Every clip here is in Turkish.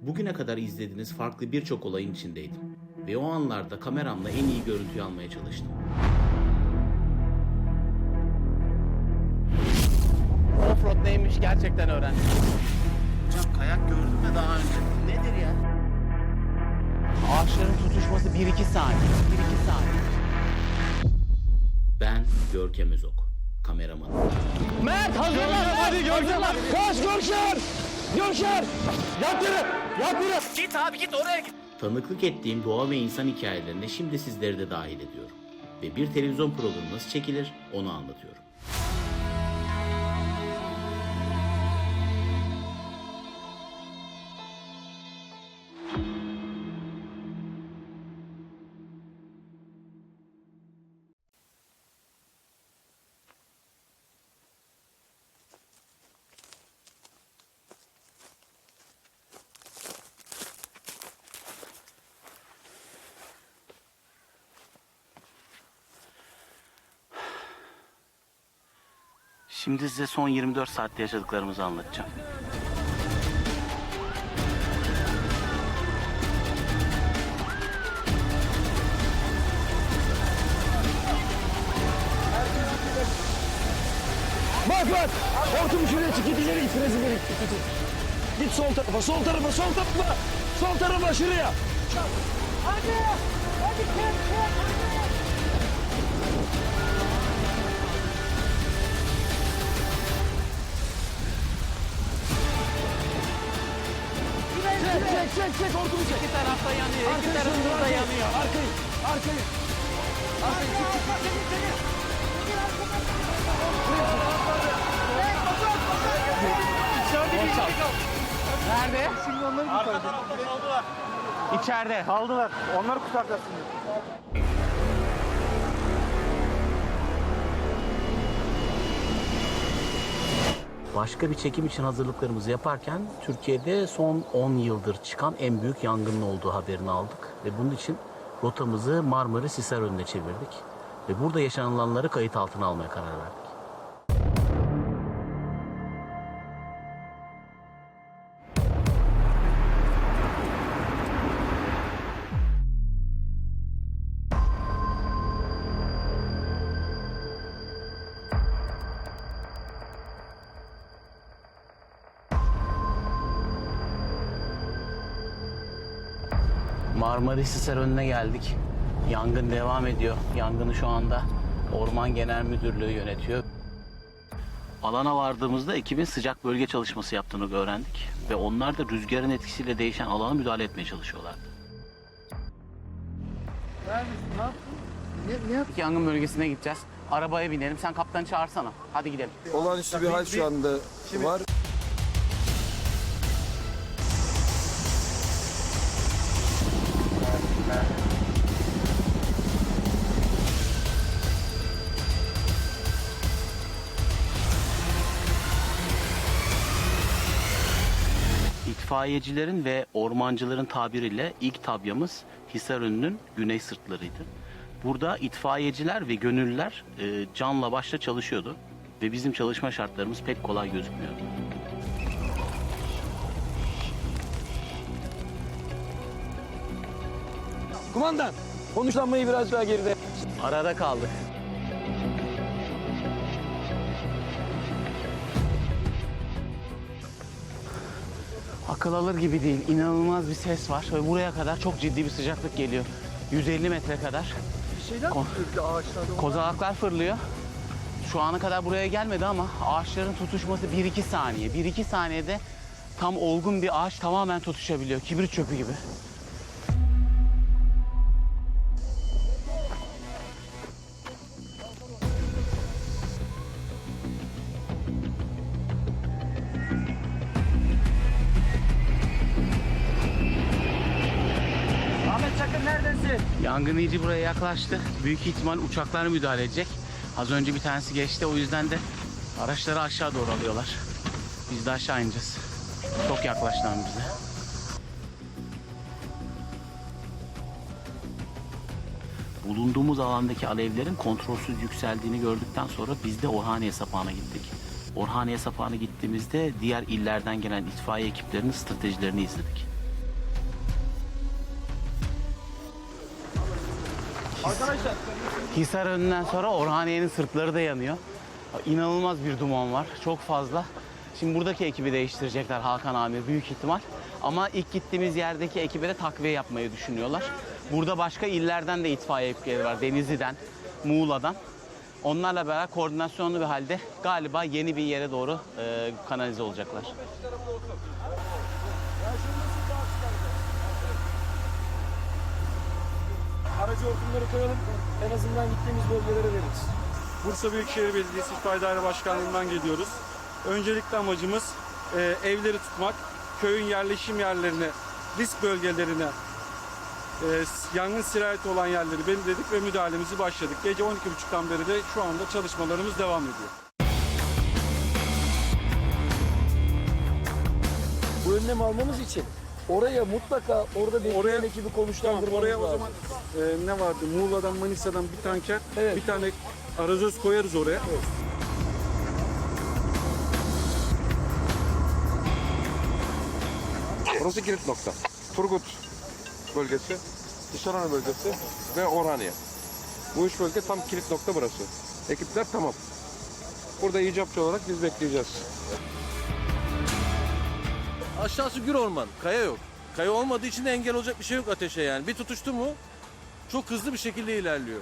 Bugüne kadar izlediğiniz farklı birçok olayın içindeydim. Ve o anlarda kameramla en iyi görüntüyü almaya çalıştım. Offroad neymiş gerçekten öğrendim. Hocam kayak gördüm de daha önce. Nedir ya? Ağaçların tutuşması 1-2 saniye. 1-2 saniye. Ben Görkem Özok. Kameramanım. Mert hazırlan. Hadi Görkem. Koş Görkem. Görkem. Yat yere. Yat yere. Git abi git oraya git. Tanıklık ettiğim doğa ve insan hikayelerine şimdi sizleri de dahil ediyorum. Ve bir televizyon programı nasıl çekilir onu anlatıyorum. Şimdi size son 24 saatte yaşadıklarımızı anlatacağım. Bak bak. Hortum şuraya çık. Git ileri git. İleri git. Git, git. Git sol tarafa. Sol tarafa. Sol tarafa. Sol tarafa şuraya. Çek çek çek çek hortumu çek. İki tarafta yanıyor. İki Arkayı tarafımız söndür, da arkayı. yanıyor. Arkayı. Arkayı. Arkayı çık çık çık. Nerede? Şimdi onları kurtaracağız. kaldılar. İçeride. Kaldılar. Onları kurtaracaksın. Başka bir çekim için hazırlıklarımızı yaparken Türkiye'de son 10 yıldır çıkan en büyük yangının olduğu haberini aldık. Ve bunun için rotamızı Marmaris Hisarönü'ne çevirdik. Ve burada yaşananları kayıt altına almaya karar verdik. Marmaris Hisarönü'ne geldik. Yangın devam ediyor. Yangını şu anda Orman Genel Müdürlüğü yönetiyor. Alana vardığımızda ekibin sıcak bölge çalışması yaptığını öğrendik. Ve onlar da rüzgarın etkisiyle değişen alana müdahale etmeye çalışıyorlardı. Yangın bölgesine gideceğiz. Arabaya binelim. Sen kaptanı çağırsana. Hadi gidelim. Olağanüstü bir hal şu anda var. İtfaiyecilerin ve ormancıların tabiriyle ilk tabyamız Hisarönü'nün güney sırtlarıydı. Burada itfaiyeciler ve gönüllüler e, canla başla çalışıyordu ve bizim çalışma şartlarımız pek kolay gözükmüyordu. Kumandan. Konuşlanmayı biraz daha geride. Arada kaldık. Akıl alır gibi değil. İnanılmaz bir ses var ve buraya kadar çok ciddi bir sıcaklık geliyor. 150 metre kadar. Ko- kozalaklar fırlıyor. Şu ana kadar buraya gelmedi ama ağaçların tutuşması 1-2 saniye. 1-2 saniyede tam olgun bir ağaç tamamen tutuşabiliyor. Kibrit çöpü gibi. Neredesin? Yangın iyice buraya yaklaştı. Büyük ihtimal uçaklar müdahale edecek. Az önce bir tanesi geçti. O yüzden de araçları aşağı doğru alıyorlar. Biz de aşağı ineceğiz. Çok yaklaştılar bize. Bulunduğumuz alandaki alevlerin kontrolsüz yükseldiğini gördükten sonra biz de Orhaniye Sapağı'na gittik. Orhaniye Sapağı'na gittiğimizde diğer illerden gelen itfaiye ekiplerinin stratejilerini izledik. Hisar önünden sonra Orhaniye'nin sırtları da yanıyor. İnanılmaz bir duman var. Çok fazla. Şimdi buradaki ekibi değiştirecekler Hakan Amir büyük ihtimal. Ama ilk gittiğimiz yerdeki ekibe de takviye yapmayı düşünüyorlar. Burada başka illerden de itfaiye ekipleri var. Denizli'den, Muğla'dan. Onlarla beraber koordinasyonlu bir halde galiba yeni bir yere doğru e, kanalize olacaklar. Aracı hortumları koyalım. En azından gittiğimiz bölgelere veririz. Bursa Büyükşehir Belediyesi İtfaiye Daire Başkanlığı'ndan geliyoruz. Öncelikle amacımız e, evleri tutmak, köyün yerleşim yerlerine, risk bölgelerine, e, yangın sirayeti olan yerleri belirledik ve müdahalemizi başladık. Gece 12.30'dan beri de şu anda çalışmalarımız devam ediyor. Bu önlem almamız için oraya mutlaka orada bekleyen Oraya- ekibi Tamam, konuşlandırmamız oraya o lazım. zaman e, ne vardı? Muğla'dan, Manisa'dan bir tanker, Evet. bir tane arazöz koyarız oraya. Burası kilit nokta. Turgut bölgesi, Hisarhane bölgesi ve Orhaniye. Bu üç bölge tam kilit nokta burası. Ekipler tamam. Burada icapçı olarak biz bekleyeceğiz. Aşağısı gür orman, kaya yok. Kaya olmadığı için de engel olacak bir şey yok ateşe yani. Bir tutuştu mu çok hızlı bir şekilde ilerliyor.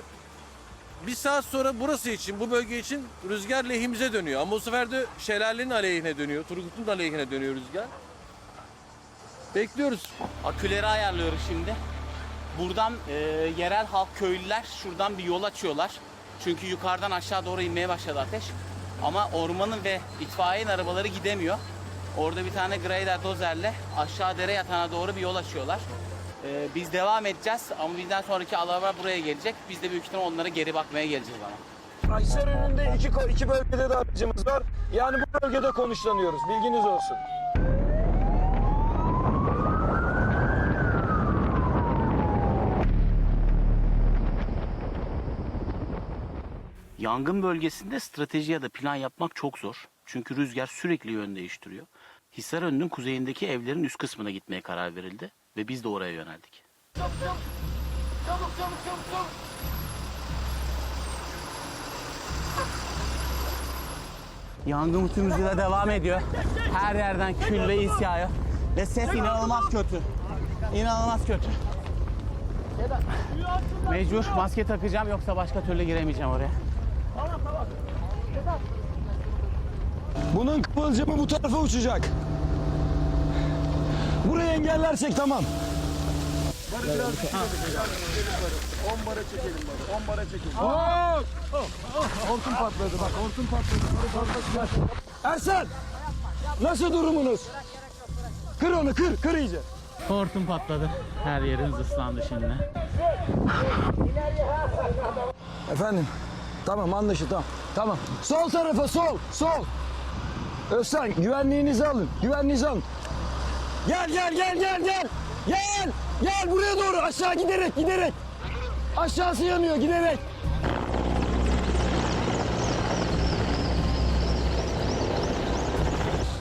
Bir saat sonra burası için, bu bölge için rüzgar lehimize dönüyor. Ama bu sefer de şelalenin aleyhine dönüyor. Turgut'un da aleyhine dönüyor rüzgar. Bekliyoruz. Aküleri ayarlıyoruz şimdi. Buradan e, yerel halk köylüler şuradan bir yol açıyorlar. Çünkü yukarıdan aşağı doğru inmeye başladı ateş. Ama ormanın ve itfaiyenin arabaları gidemiyor. Orada bir tane grader dozerle aşağı dere yatağına doğru bir yol açıyorlar. E, biz devam edeceğiz ama bizden sonraki araba buraya gelecek. Biz de büyük ihtimal onlara geri bakmaya geleceğiz ama. Aysel önünde iki, iki bölgede de aracımız var. Yani bu bölgede konuşlanıyoruz. Bilginiz olsun. Yangın bölgesinde strateji ya da plan yapmak çok zor. Çünkü rüzgar sürekli yön değiştiriyor. Hisarönü'nün kuzeyindeki evlerin üst kısmına gitmeye karar verildi ve biz de oraya yöneldik. Yangın tüm hızıyla devam ediyor. Her yerden kül ve is yağıyor. Ve ses inanılmaz kötü. İnanılmaz kötü. Mecbur maske takacağım yoksa başka türlü giremeyeceğim oraya. Bunun kıvılcımı bu tarafa uçacak. Burayı engellersek tamam. Hortum patladı bak hortum patladı. Ersen! Nasıl durumunuz? Kır onu kır kır iyice. Hortum patladı. Her yerimiz ıslandı şimdi. Efendim tamam anlaşıldı tamam. Tamam. Sol tarafa sol sol. Özcan güvenliğinizi alın. Güvenliğinizi alın. Gel gel gel gel gel. Gel. Gel buraya doğru aşağı giderek giderek. Aşağısı yanıyor giderek.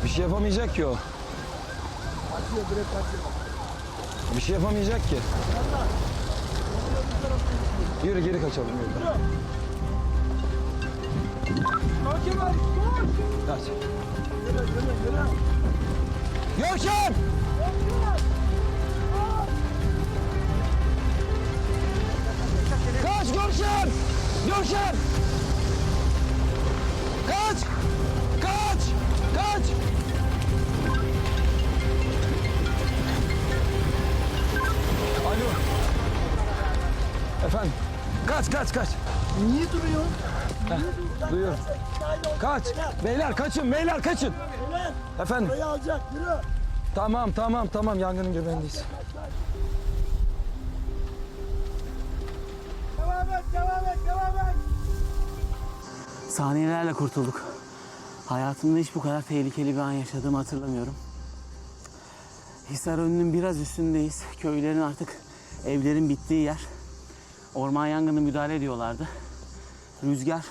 Bir şey yapamayacak ki o. Bir şey yapamayacak ki. Yürü geri kaçalım yürü. Kaç. Görkem! Kaç Görkem! Görkem! Kaç! Kaç! Kaç! Alo. Efendim. Kaç kaç kaç. Niye duruyor? Duyuyorum. Kaç. Beyler kaçın beyler kaçın. Efendim. Tamam tamam tamam yangının göbeğindeyiz. Saniyelerle kurtulduk. Hayatımda hiç bu kadar tehlikeli bir an yaşadığımı hatırlamıyorum. Hisarönü'nün biraz üstündeyiz. Köylerin artık evlerin bittiği yer. Orman yangını müdahale ediyorlardı. Rüzgar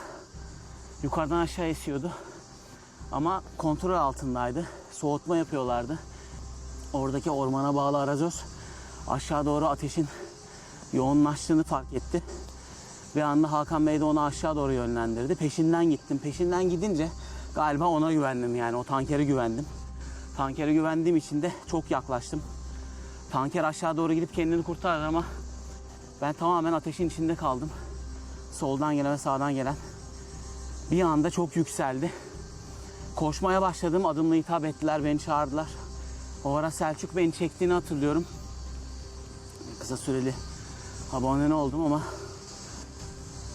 yukarıdan aşağı esiyordu. Ama kontrol altındaydı. Soğutma yapıyorlardı. Oradaki ormana bağlı arazöz aşağı doğru ateşin yoğunlaştığını fark etti. Bir anda Hakan Bey de onu aşağı doğru yönlendirdi. Peşinden gittim. Peşinden gidince galiba ona güvendim yani o tankere güvendim. Tankere güvendiğim için de çok yaklaştım. Tanker aşağı doğru gidip kendini kurtardı ama ben tamamen ateşin içinde kaldım. Soldan gelen ve sağdan gelen bir anda çok yükseldi. Koşmaya başladım. Adımla hitap ettiler, beni çağırdılar. O ara Selçuk beni çektiğini hatırlıyorum. Kısa süreli abone oldum ama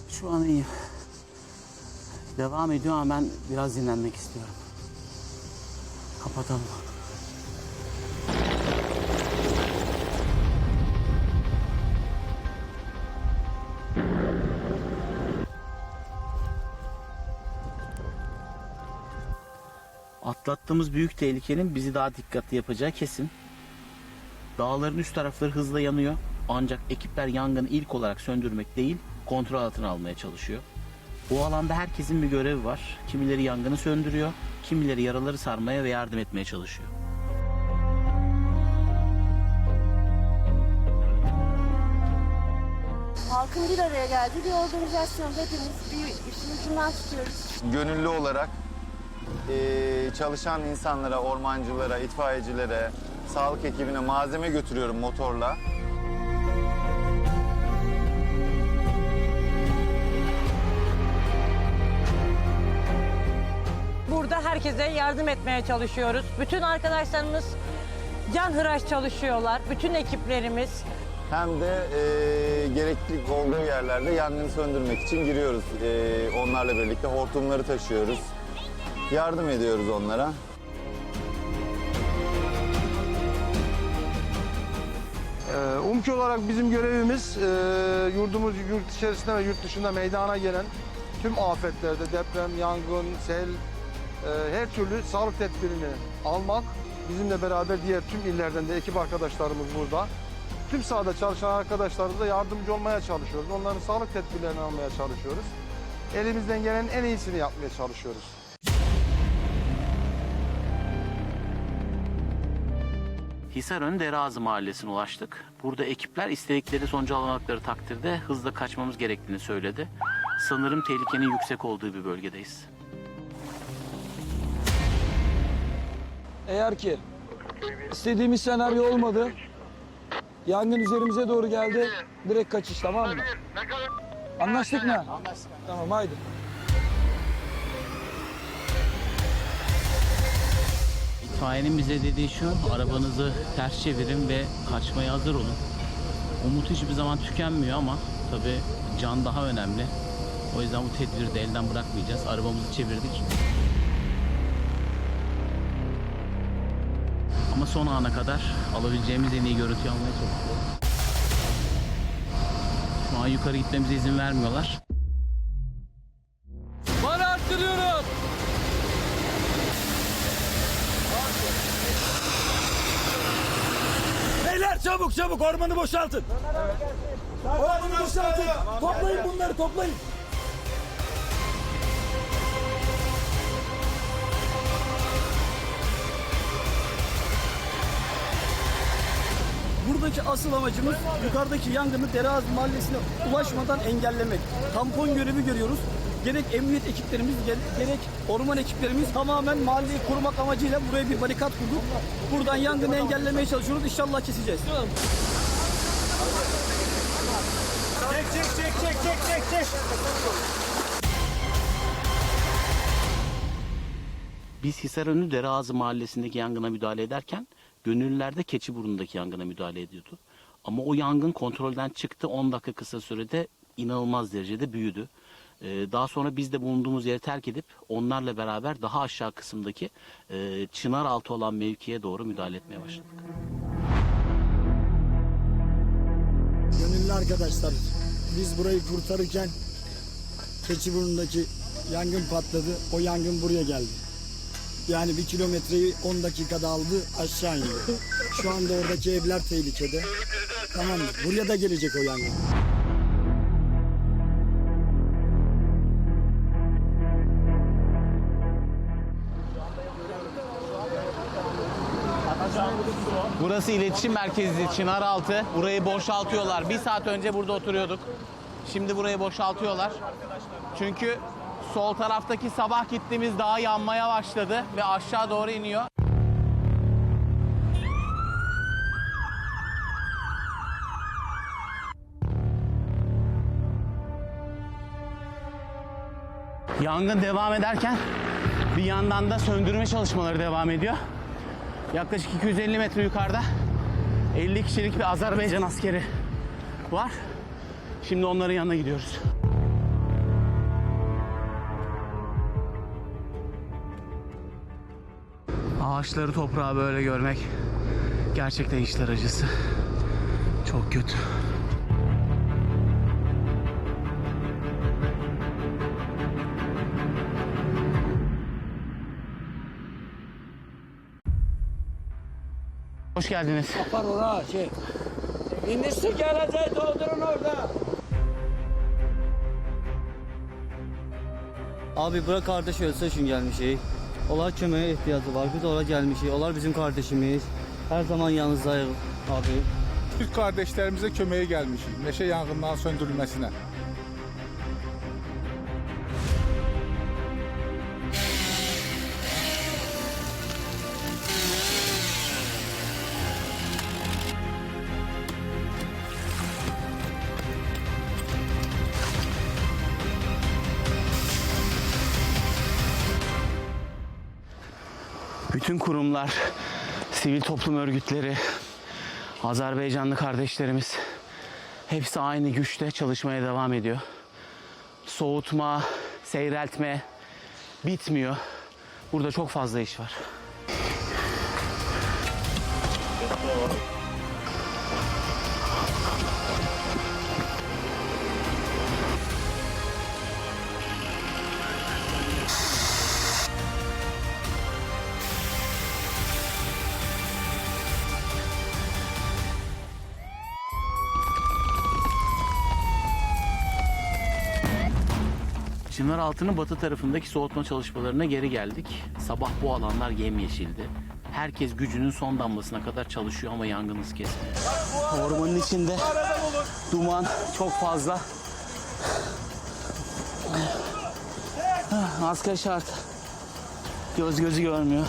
şu an iyiyim. Devam ediyor ama ben biraz dinlenmek istiyorum. Kapatalım. Atlattığımız büyük tehlikenin bizi daha dikkatli yapacağı kesin. Dağların üst tarafları hızla yanıyor. Ancak ekipler yangını ilk olarak söndürmek değil, kontrol altına almaya çalışıyor. Bu alanda herkesin bir görevi var. Kimileri yangını söndürüyor, kimileri yaraları sarmaya ve yardım etmeye çalışıyor. Halkın bir araya geldiği bir organizasyon. Hepimiz bir işin ucundan tutuyoruz. gönüllü olarak eee, çalışan insanlara, ormancılara, itfaiyecilere, sağlık ekibine malzeme götürüyorum motorla. Burada herkese yardım etmeye çalışıyoruz. Bütün arkadaşlarımız can hıraş çalışıyorlar. Bütün ekiplerimiz. Hem de eee gereklilik olduğu yerlerde yangını söndürmek için giriyoruz. Eee, onlarla birlikte hortumları taşıyoruz. Yardım ediyoruz onlara. Ee, UMKİ olarak bizim görevimiz e, yurdumuz yurt içerisinde ve yurt dışında meydana gelen tüm afetlerde deprem, yangın, sel e, her türlü sağlık tedbirini almak. Bizimle beraber diğer tüm illerden de ekip arkadaşlarımız burada. Tüm sahada çalışan arkadaşlarımıza yardımcı olmaya çalışıyoruz. Onların sağlık tedbirlerini almaya çalışıyoruz. Elimizden gelen en iyisini yapmaya çalışıyoruz. Hisarön Dereazı Mahallesi'ne ulaştık. Burada ekipler istedikleri sonucu alamadıkları takdirde hızla kaçmamız gerektiğini söyledi. Sanırım tehlikenin yüksek olduğu bir bölgedeyiz. Eğer ki istediğimiz senaryo olmadı, yangın üzerimize doğru geldi, direkt kaçış tamam mı? Anlaştık mı? Anlaştık. Tamam haydi. İtfaiyenin bize dediği şu, arabanızı ters çevirin ve kaçmaya hazır olun. Umut hiçbir zaman tükenmiyor ama tabii can daha önemli. O yüzden bu tedbiri de elden bırakmayacağız. Arabamızı çevirdik. Ama son ana kadar alabileceğimiz en iyi görüntüyü almaya çalışıyoruz. Şu an yukarı gitmemize izin vermiyorlar. Bana arttırıyorum. Beyler çabuk çabuk ormanı boşaltın. Ormanı boşaltın. Toplayın bunları toplayın. Buradaki asıl amacımız yukarıdaki yangını Dereaz Mahallesi'ne ulaşmadan engellemek. Tampon görevi görüyoruz. Gerek emniyet ekiplerimiz, gere- gerek orman ekiplerimiz tamamen mahalleyi korumak amacıyla buraya bir barikat kurduk. Buradan yangını engellemeye çalışıyoruz. İnşallah keseceğiz. Biz Hisarönü Dereazı Mahallesi'ndeki yangına müdahale ederken gönüllüler de Keçiburnu'ndaki yangına müdahale ediyordu. Ama o yangın kontrolden çıktı 10 dakika kısa sürede inanılmaz derecede büyüdü. Ee, daha sonra biz de bulunduğumuz yeri terk edip onlarla beraber daha aşağı kısımdaki e, çınar altı olan mevkiye doğru müdahale etmeye başladık. Gönüllü arkadaşlar, biz burayı kurtarırken Keçiburnu'ndaki yangın patladı. O yangın buraya geldi. Yani bir kilometreyi 10 dakikada aldı aşağı indi. Şu anda oradaki evler tehlikede. Tamam? Buraya da gelecek o yangın. Burası iletişim merkezi Çınaraltı. Burayı boşaltıyorlar. Bir saat önce burada oturuyorduk. Şimdi burayı boşaltıyorlar. Çünkü sol taraftaki sabah gittiğimiz dağ yanmaya başladı ve aşağı doğru iniyor. Yangın devam ederken bir yandan da söndürme çalışmaları devam ediyor. Yaklaşık 250 metre yukarıda 50 kişilik bir Azerbaycan askeri var. Şimdi onların yanına gidiyoruz. Ağaçları toprağı böyle görmek gerçekten işler acısı. Çok kötü. Hoş geldiniz. Var oraya şey. İndirsin geleceği doldurun orada. Abi bırak kardeş ölse için gelmişik. Onlar köməyə ihtiyacı var. Biz ora gelmişik. Onlar bizim kardeşimiz. Her zaman yanınızdayıq abi. Türk kardeşlerimize kömeğe gelmişiz. Meşe yangından söndürülmesine. Bütün kurumlar, sivil toplum örgütleri, Azerbaycanlı kardeşlerimiz hepsi aynı güçte çalışmaya devam ediyor. Soğutma, seyreltme bitmiyor. Burada çok fazla iş var. Çınaraltı'nın batı tarafındaki soğutma çalışmalarına geri geldik. Sabah bu alanlar yemyeşildi. Herkes gücünün son damlasına kadar çalışıyor ama yangın hız kesmiyor. Ormanın içinde duman çok fazla. Ah, Maske şart. Göz gözü görmüyor.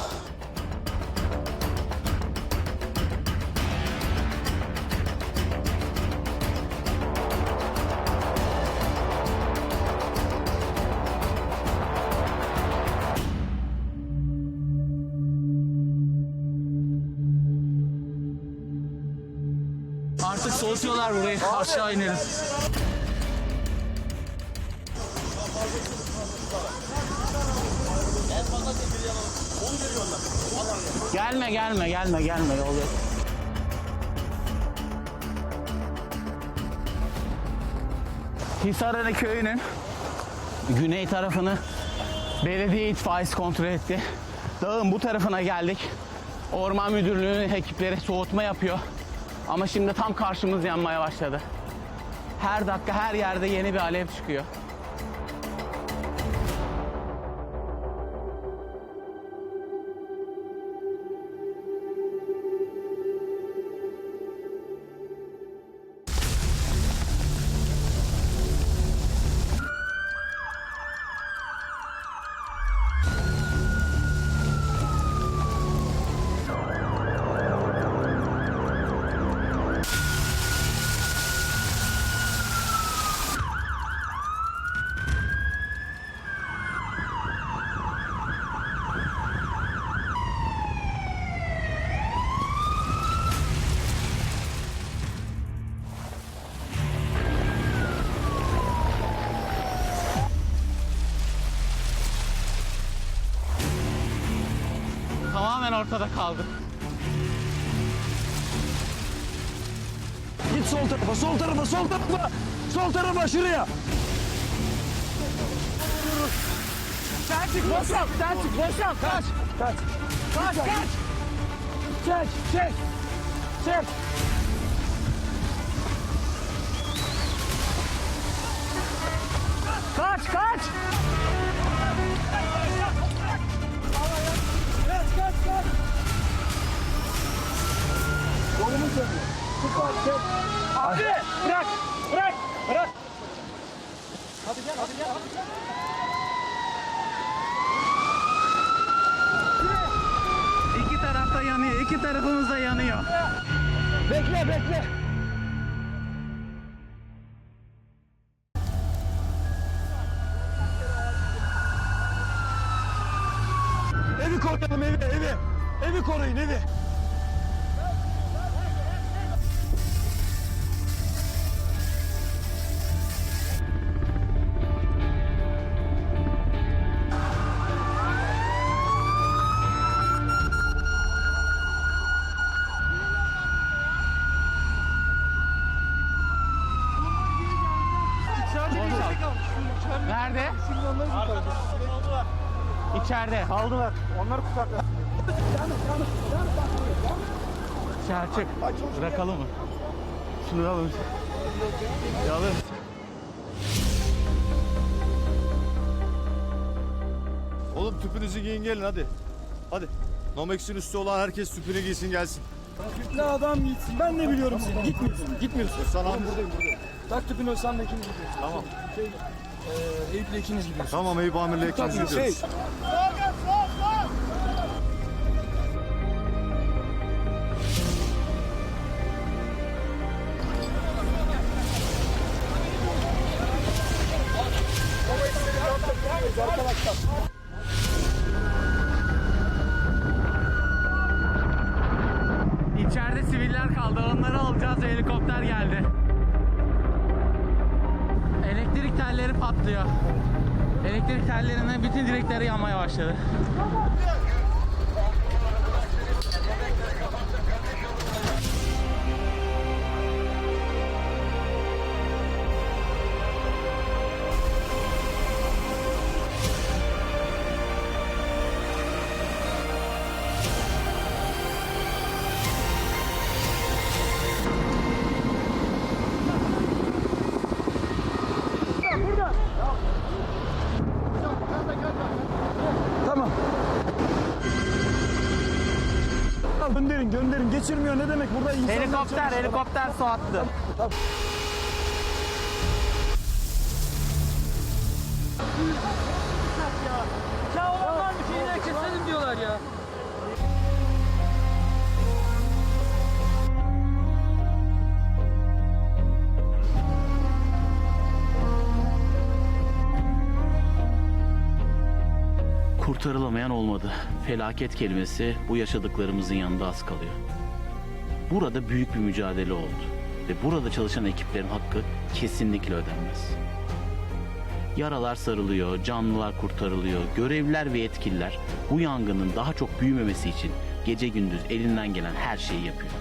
Soğutuyorlar burayı. Aşağı inelim. Gelme gelme gelme gelme yol yok. Hisarene köyünün güney tarafını belediye itfaiyesi kontrol etti. Dağın bu tarafına geldik. Orman müdürlüğünün ekipleri soğutma yapıyor. Ama şimdi tam karşımız yanmaya başladı. Her dakika her yerde yeni bir alev çıkıyor. Ortada kaldı. Git sol tarafa, sol tarafa, sol tarafa. Sol tarafa şuraya. Sen çık boşalt, sen çık boşalt. Kaç, kaç. Kaç, kaç. Çek, çek. Çek. Abi, bırak, bırak, bırak. İki tarafta yanıyor. iki tarafımız da yanıyor. Bekle bekle. Evi koruyalım evi evi. Evi koruyun evi. Nerede? İçeride. Kaldılar. Onları kurtardılar. Selçuk. Bırakalım mı? Şunu alın. Ya alın. Oğlum tüpünüzü giyin gelin hadi. Hadi. Nomex'in üstü olan herkes tüpünü giysin gelsin. Ne adam gitsin. Ben de biliyorum seni. Gitmiyorsun. Gitmiyorsun. Sana buradayım buradayım. Tak tüpünü Özlem de ikiniz gidiyorsunuz. Tamam. Şey, e, Eyüp'le ikiniz gidiyorsunuz. Tamam Eyüp Amir'le ikimiz Takma, gidiyoruz. şey, İçeride siviller kaldı. Onları alacağız. Helikopter geldi. Patlıyor. Elektrik tellerinden bütün direkleri yanmaya başladı. Helikopter, helikopter su attı. Ya onlar bir şeyler keselim diyorlar ya. Kurtarılamayan olmadı. Felaket kelimesi bu yaşadıklarımızın yanında az kalıyor. Burada büyük bir mücadele oldu. Ve burada çalışan ekiplerin hakkı kesinlikle ödenmez. Yaralar sarılıyor, canlılar kurtarılıyor, görevliler ve yetkililer bu yangının daha çok büyümemesi için gece gündüz elinden gelen her şeyi yapıyor.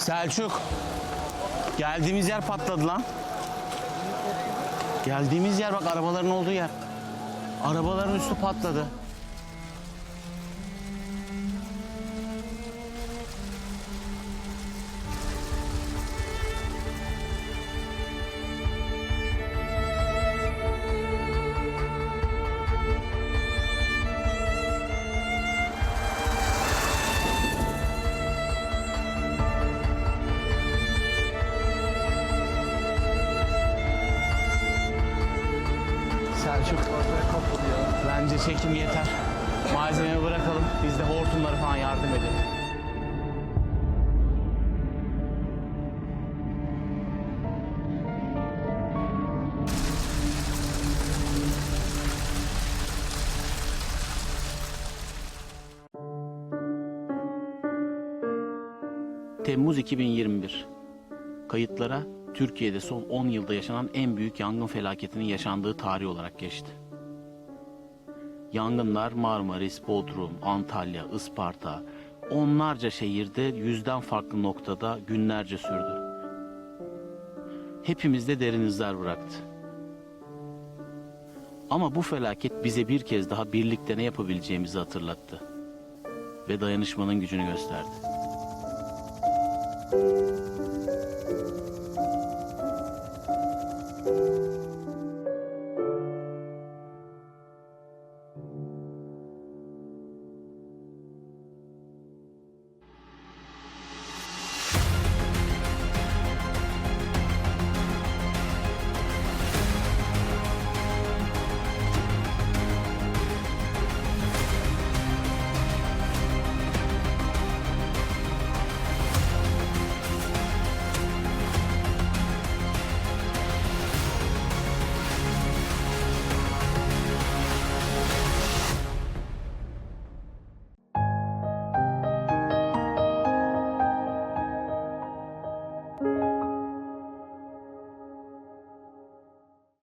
Selçuk. Geldiğimiz yer patladı lan. Geldiğimiz yer bak arabaların olduğu yer. Arabaların üstü patladı. Bırakalım. Biz de hortumlara falan yardım edelim. Temmuz 2021. Kayıtlara Türkiye'de son 10 yılda yaşanan en büyük yangın felaketinin yaşandığı tarih olarak geçti. Yangınlar Marmaris, Bodrum, Antalya, Isparta, onlarca şehirde yüzden farklı noktada günlerce sürdü. Hepimizde derin izler bıraktı. Ama bu felaket bize bir kez daha birlikte ne yapabileceğimizi hatırlattı ve dayanışmanın gücünü gösterdi.